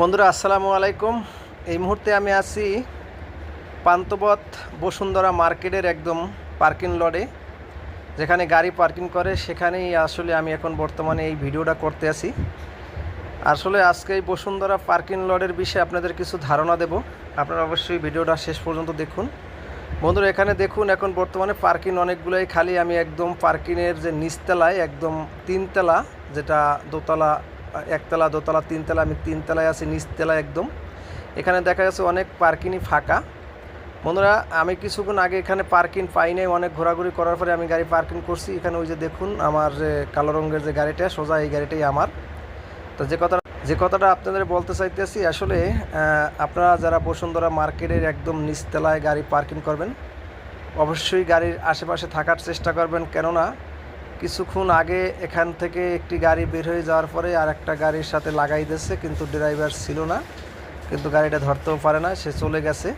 বন্ধুরা, আসসালামু আলাইকুম। এই মুহূর্তে আমি আছি পান্তবত বসুন্ধরা মার্কেটের একদম পার্কিং লডে যেখানে গাড়ি পার্কিং করে। সেখানেই আসলে আমি এখন বর্তমানে এই ভিডিওটা করতে আছি। আসলে আজকে এই বসুন্ধরা পার্কিং লডের বিষয়ে আপনাদের কিছু ধারণা দেব। আপনারা অবশ্যই ভিডিওটা শেষ পর্যন্ত দেখুন। বন্ধুরা, এখানে দেখুন, এখন বর্তমানে পার্কিং অনেকগুলোই খালি। আমি একদম পার্কিংয়ের যে নিচতলায়, একদম তিনতলা, যেটা দোতলা একতলা, দোতলা, তিনতলা, আমি তিনতলায় আছি, নিচতলায় একদম। এখানে দেখা যাচ্ছে অনেক পার্কিংই ফাঁকা। বন্ধুরা, আমি কিছুক্ষণ আগে এখানে পার্কিং পাই নাই, অনেক ঘোরাঘুরি করার পরে আমি গাড়ি পার্কিং করছি। এখানে ওই যে দেখুন, আমার যে কালো রঙের যে গাড়িটা, সোজা এই গাড়িটাই আমার। তো যে কথা, যে কথাটা আপনাদের বলতে চাইতেছি, আসলে আপনারা যারা বসুন্ধরা মার্কেটের একদম নিচতলায় গাড়ি পার্কিং করবেন, অবশ্যই গাড়ির আশেপাশে থাকার চেষ্টা করবেন। কেননা কিছুক্ষণ আগে এখান থেকে একটি গাড়ি বের হয়ে যাওয়ার পরে আর একটা গাড়ির সাথে লাগাই দিয়েছে, কিন্তু ড্রাইভার ছিল না, কিন্তু গাড়িটা ধরতেও পারে না, সে চলে গেছে।